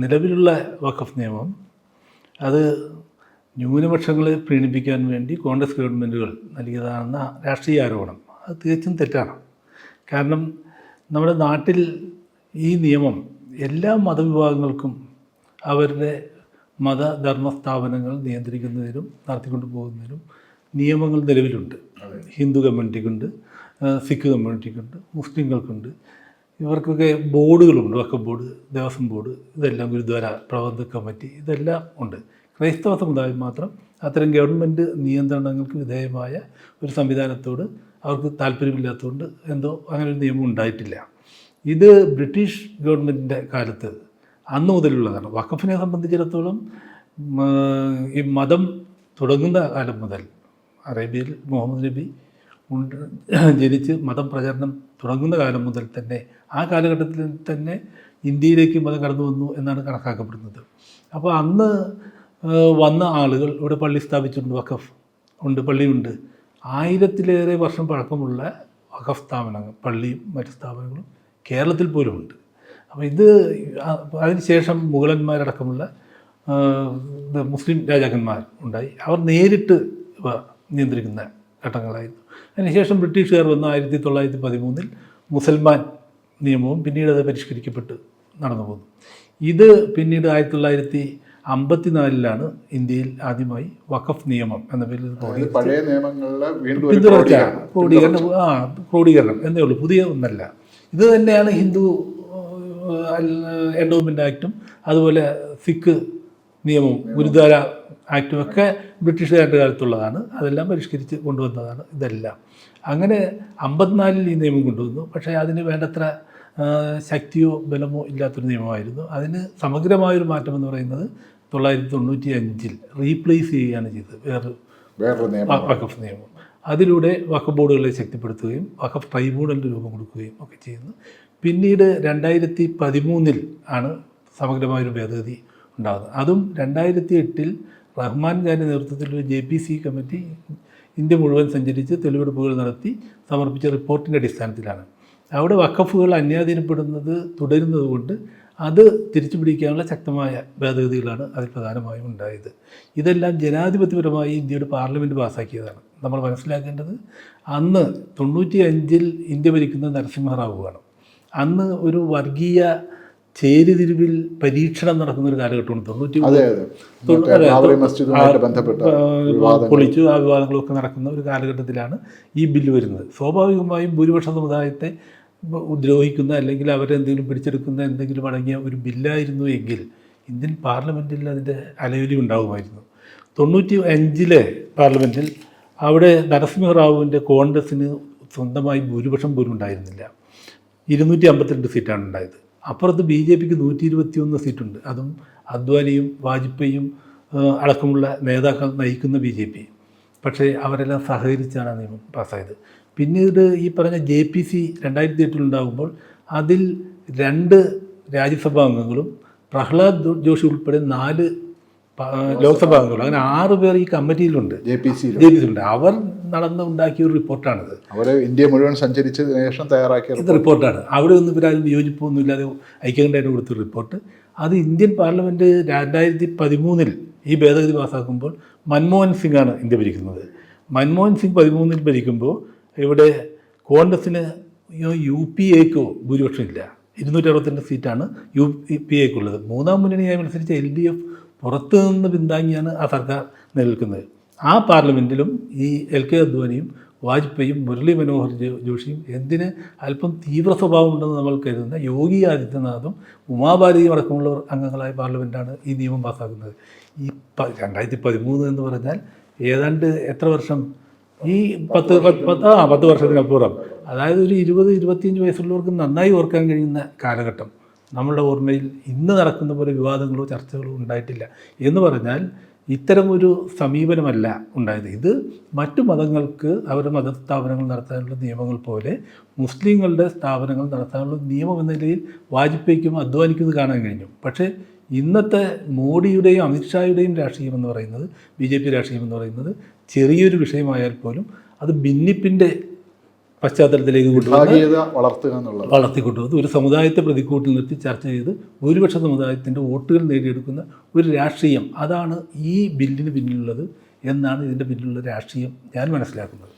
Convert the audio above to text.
നിലവിലുള്ള വഖഫ് നിയമം അത് ന്യൂനപക്ഷങ്ങളെ പ്രീണിപ്പിക്കാൻ വേണ്ടി കോൺഗ്രസ് ഗവൺമെന്റുകൾ നൽകിയതാണെന്ന രാഷ്ട്രീയ ആരോപണം. അത് തികച്ചും തെറ്റാണ്. കാരണം നമ്മുടെ നാട്ടിൽ ഈ നിയമം എല്ലാ മതവിഭാഗങ്ങൾക്കും അവരുടെ മതധർമ്മ സ്ഥാപനങ്ങൾ നിയന്ത്രിക്കുന്നതിനും നടത്തിക്കൊണ്ടു പോകുന്നതിനും നിയമങ്ങൾ നിലവിലുണ്ട്. ഹിന്ദു കമ്മ്യൂണിറ്റിക്കുണ്ട് സിഖ് കമ്മ്യൂണിറ്റിക്കുണ്ട് മുസ്ലിങ്ങൾക്കുണ്ട്. ഇവർക്കൊക്കെ ബോർഡുകളുണ്ട് വക്കം ബോർഡ് ദേവസ്വം ബോർഡ് ഇതെല്ലാം ഗുരുദ്വാര പ്രബന്ധ കമ്മിറ്റി ഇതെല്ലാം ഉണ്ട്. ക്രൈസ്തവ സമുദായം മാത്രം അത്തരം ഗവൺമെന്റ് നിയന്ത്രണങ്ങൾക്ക് വിധേയമായ ഒരു സംവിധാനത്തോട് അവർക്ക് താല്പര്യമില്ലാത്തതുകൊണ്ട് എന്തോ അങ്ങനെ ഒരു നിയമം ഉണ്ടായിട്ടില്ല. ഇത് ബ്രിട്ടീഷ് ഗവൺമെന്റിന്റെ കാലത്ത് അന്ന് മുതലുള്ളതാണ്. വഖഫിനെ സംബന്ധിച്ചിടത്തോളം ഈ മതം തുടങ്ങുന്ന കാലം മുതൽ അറേബ്യയിൽ മുഹമ്മദ് നബി ഉണ്ട്. ജനിച്ച് മതം പ്രചരണം തുടങ്ങുന്ന കാലം മുതൽ തന്നെ ആ കാലഘട്ടത്തിൽ തന്നെ ഇന്ത്യയിലേക്ക് മതം കടന്നു വന്നു എന്നാണ് കണക്കാക്കപ്പെടുന്നത്. അപ്പോൾ അന്ന് വന്ന ആളുകൾ ഇവിടെ പള്ളി സ്ഥാപിച്ചിട്ടുണ്ട് വഖഫ് ഉണ്ട് പള്ളിയുണ്ട്. ആയിരത്തിലേറെ വർഷം പഴക്കമുള്ള വഖഫ് സ്ഥാപനങ്ങൾ പള്ളിയും മറ്റ് സ്ഥാപനങ്ങളും കേരളത്തിൽ പോലും ഉണ്ട്. അപ്പോൾ ഇത് അതിനുശേഷം മുഗളന്മാരടക്കമുള്ള മുസ്ലിം രാജാക്കന്മാർ ഉണ്ടായി. അവർ നേരിട്ട് നിയന്ത്രിക്കുന്ന ഘട്ടങ്ങളായിരുന്നു അതിനുശേഷം ബ്രിട്ടീഷുകാർ വന്ന ആയിരത്തി തൊള്ളായിരത്തി പതിമൂന്നിൽ മുസൽമാൻ നിയമവും പിന്നീട് അത് പരിഷ്കരിക്കപ്പെട്ട് നടന്നു പോന്നു. ഇത് പിന്നീട് ആയിരത്തി തൊള്ളായിരത്തി അമ്പത്തിനാലിലാണ് ഇന്ത്യയിൽ ആദ്യമായി വഖഫ് നിയമം എന്ന പേരിൽ. ക്രോഡീകരണം. ആ ക്രോഡീകരണം എന്നേ ഉള്ളൂ. പുതിയ ഒന്നല്ല. ഇത് തന്നെയാണ് ഹിന്ദു എൻഡോമെന്റ് ആക്റ്റും അതുപോലെ സിഖ് നിയമവും. ഗുരുദ്വാര ആക്റ്റും ഒക്കെ ബ്രിട്ടീഷുകാരുടെ കാലത്തുള്ളതാണ്. അതെല്ലാം പരിഷ്കരിച്ച് കൊണ്ടുവന്നതാണ് ഇതെല്ലാം. അങ്ങനെ അമ്പത്തിനാലിൽ ഈ നിയമം കൊണ്ടുവന്നു. പക്ഷേ അതിന് വേണ്ടത്ര ശക്തിയോ ബലമോ ഇല്ലാത്തൊരു നിയമമായിരുന്നു. അതിന് സമഗ്രമായൊരു മാറ്റം എന്ന് പറയുന്നത് തൊള്ളായിരത്തി തൊണ്ണൂറ്റി അഞ്ചിൽ റീപ്ലേസ് ചെയ്യുകയാണ് ചെയ്തത്. വേറൊരു വഖഫ് നിയമം. അതിലൂടെ വഖഫ് ബോർഡുകളെ ശക്തിപ്പെടുത്തുകയും വഖഫ് ട്രൈബ്യൂണലിന് രൂപം കൊടുക്കുകയും ഒക്കെ ചെയ്യുന്നു. പിന്നീട് രണ്ടായിരത്തി പതിമൂന്നിൽ ആണ് സമഗ്രമായൊരു ഭേദഗതി ഉണ്ടാകുന്നത്. അതും രണ്ടായിരത്തി എട്ടിൽ റഹ്മാൻ ഖാന്റെ നേതൃത്വത്തിലുള്ള J P C committee India മുഴുവൻ സഞ്ചരിച്ച് തെളിവെടുപ്പുകൾ നടത്തി സമർപ്പിച്ച റിപ്പോർട്ടിന്റെ അടിസ്ഥാനത്തിലാണ്. അവിടെ വക്കഫുകൾ അന്യാധീനപ്പെടുന്നത് തുടരുന്നത് കൊണ്ട് അത് തിരിച്ചു പിടിക്കാനുള്ള ശക്തമായ ഭേദഗതികളാണ് അതിൽ പ്രധാനമായും ഉണ്ടായത്. ഇതെല്ലാം ജനാധിപത്യപരമായി ഇന്ത്യയുടെ പാർലമെന്റ് പാസ്സാക്കിയതാണ് നമ്മൾ മനസ്സിലാക്കേണ്ടത് അന്ന് തൊണ്ണൂറ്റി അഞ്ചിൽ ഇന്ത്യ ഭരിക്കുന്നത് നരസിംഹറാവുവാണ്. അന്ന് ഒരു വർഗീയ ചേരിതിരിവിൽ പരീക്ഷണം നടക്കുന്ന ഒരു കാലഘട്ടമാണ് തൊണ്ണൂറ്റി പൊളിച്ചു ആ വിവാദങ്ങളൊക്കെ നടക്കുന്ന ഒരു കാലഘട്ടത്തിലാണ് ഈ ബില്ല് വരുന്നത്. സ്വാഭാവികമായും ഭൂരിപക്ഷ സമുദായത്തെ ഉദ്രോഹിക്കുന്ന അല്ലെങ്കിൽ അവരെ എന്തെങ്കിലും പിടിച്ചെടുക്കുന്ന എന്തെങ്കിലും അടങ്ങിയ ഒരു ബില്ലായിരുന്നു എങ്കിൽ ഇന്ത്യൻ പാർലമെന്റിൽ അതിന്റെ അലയൊലി ഉണ്ടാകുമായിരുന്നു തൊണ്ണൂറ്റി അഞ്ചിലെ പാർലമെന്റിൽ അവിടെ നരസിംഹറാവുവിന്റെ കോൺഗ്രസ്സിന് സ്വന്തമായി ഭൂരിപക്ഷം പോലും ഉണ്ടായിരുന്നില്ല. ഇരുന്നൂറ്റി അമ്പത്തിരണ്ട് സീറ്റാണ് ഉണ്ടായത്. അപ്പുറത്ത് ബി ജെ പിക്ക് നൂറ്റി ഇരുപത്തിയൊന്ന് സീറ്റുണ്ട്. അതും അദ്വാനിയും വാജ്പേയും അടക്കമുള്ള നേതാക്കൾ നയിക്കുന്ന ബി ജെ പി. പക്ഷേ അവരെല്ലാം സഹകരിച്ചാണ് നിയമം പാസ്സായത്. പിന്നീട് ഈ പറഞ്ഞ ജെ പി സി രണ്ടായിരത്തി എട്ടിലുണ്ടാകുമ്പോൾ അതിൽ രണ്ട് രാജ്യസഭാ അംഗങ്ങളും പ്രഹ്ലാദ് ജോഷി ഉൾപ്പെടെ നാല് ലോക്സഭാ അംഗങ്ങളും അങ്ങനെ ആറ് പേർ ഈ കമ്മിറ്റിയിലുണ്ട് J P C J P C ഉണ്ട്. അവർ നടന്ന് ഉണ്ടാക്കിയ ഒരു റിപ്പോർട്ടാണിത്. അവർ ഇന്ത്യ മുഴുവൻ സഞ്ചരിച്ചതിന് ശേഷം തയ്യാറാക്കിയ ഇത് റിപ്പോർട്ടാണ്. അവിടെ ഒന്നും ഇവരാരും വിയോജിപ്പൊന്നുമില്ലാതെ ഐക്യകണ്ഠേന കൊടുത്ത റിപ്പോർട്ട്. അത് ഇന്ത്യൻ പാർലമെന്റ് രണ്ടായിരത്തി പതിമൂന്നിൽ ഈ ഭേദഗതി പാസ്സാക്കുമ്പോൾ മൻമോഹൻ സിംഗാണ് ആണ് ഇന്ത്യ ഭരിക്കുന്നത്. മൻമോഹൻ സിംഗ് പതിമൂന്നിൽ ഭരിക്കുമ്പോൾ ഇവിടെ കോൺഗ്രസ്സിന് യു പി എക്കോ ഭൂരിപക്ഷം ഇല്ല ഇരുന്നൂറ്റി അറുപത്തിരണ്ട് സീറ്റാണ് യു പി എക്കുള്ളത്. മൂന്നാം മുന്നണിയായി മത്സരിച്ച എൽ ഡി എഫ് പുറത്തു നിന്ന് പിന്താങ്ങിയാണ് ആ സർക്കാർ നിലനിൽക്കുന്നത്. ആ പാർലമെന്റിലും ഈ എൽ കെ അദ്വാനിയും വാജ്പേയും മുരളി മനോഹർ ജോഷിയും എന്തിന് അല്പം തീവ്ര സ്വഭാവമുണ്ടെന്ന് നമ്മൾ കരുതുന്ന യോഗി ആദിത്യനാഥും ഉമാഭാരതിയും അടക്കമുള്ളവർ അംഗങ്ങളായ പാർലമെന്റാണ് ഈ നിയമം പാസ്സാക്കുന്നത് ഈ രണ്ടായിരത്തി പതിമൂന്ന് എന്ന് പറഞ്ഞാൽ ഏതാണ്ട് എത്ര വർഷം? ഈ പത്ത് പത്ത് ആ പത്ത് വർഷത്തിനപ്പുറം. അതായത് ഒരു ഇരുപത് ഇരുപത്തിയഞ്ച് വയസ്സുള്ളവർക്ക് നന്നായി ഓർക്കാൻ കഴിയുന്ന കാലഘട്ടം. നമ്മളുടെ ഓർമ്മയിൽ ഇന്ന് നടക്കുന്ന പോലെ വിവാദങ്ങളോ ചർച്ചകളോ ഉണ്ടായിട്ടില്ല. എന്ന് പറഞ്ഞാൽ ഇത്തരമൊരു സമീപനമല്ല ഉണ്ടായത്. ഇത് മറ്റു മതങ്ങൾക്ക് അവരുടെ മതസ്ഥാപനങ്ങൾ നടത്താനുള്ള നിയമങ്ങൾ പോലെ മുസ്ലിങ്ങളുടെ സ്ഥാപനങ്ങൾ നടത്താനുള്ള നിയമം എന്ന നിലയിൽ വാജ്പേയിക്കും അധ്വാനിക്കുന്നത് കാണാൻ കഴിഞ്ഞു. പക്ഷേ ഇന്നത്തെ മോഡിയുടെയും അമിത്ഷായുടെയും രാഷ്ട്രീയം എന്ന് പറയുന്നത് ബി ജെ പി രാഷ്ട്രീയം എന്ന് പറയുന്നത് ചെറിയൊരു വിഷയമായാൽ പോലും അത് ഭിന്നിപ്പിന്റെ പശ്ചാത്തലത്തിലേക്ക് കൊണ്ടുവന്ന് വളർത്തുക എന്നുള്ളത്. വളർത്തിക്കൊണ്ടുവന്ന് ഒരു സമുദായത്തെ പ്രതിക്കൂട്ടിൽ നിർത്തി ചർച്ച ചെയ്ത് ഭൂരിപക്ഷ സമുദായത്തിന്റെ വോട്ടുകൾ നേടിയെടുക്കുന്ന ഒരു രാഷ്ട്രീയം. അതാണ് ഈ ബില്ലിന് പിന്നിലുള്ളത് എന്നാണ് ഇതിന്റെ പിന്നിലുള്ള രാഷ്ട്രീയം ഞാൻ മനസ്സിലാക്കുന്നത്.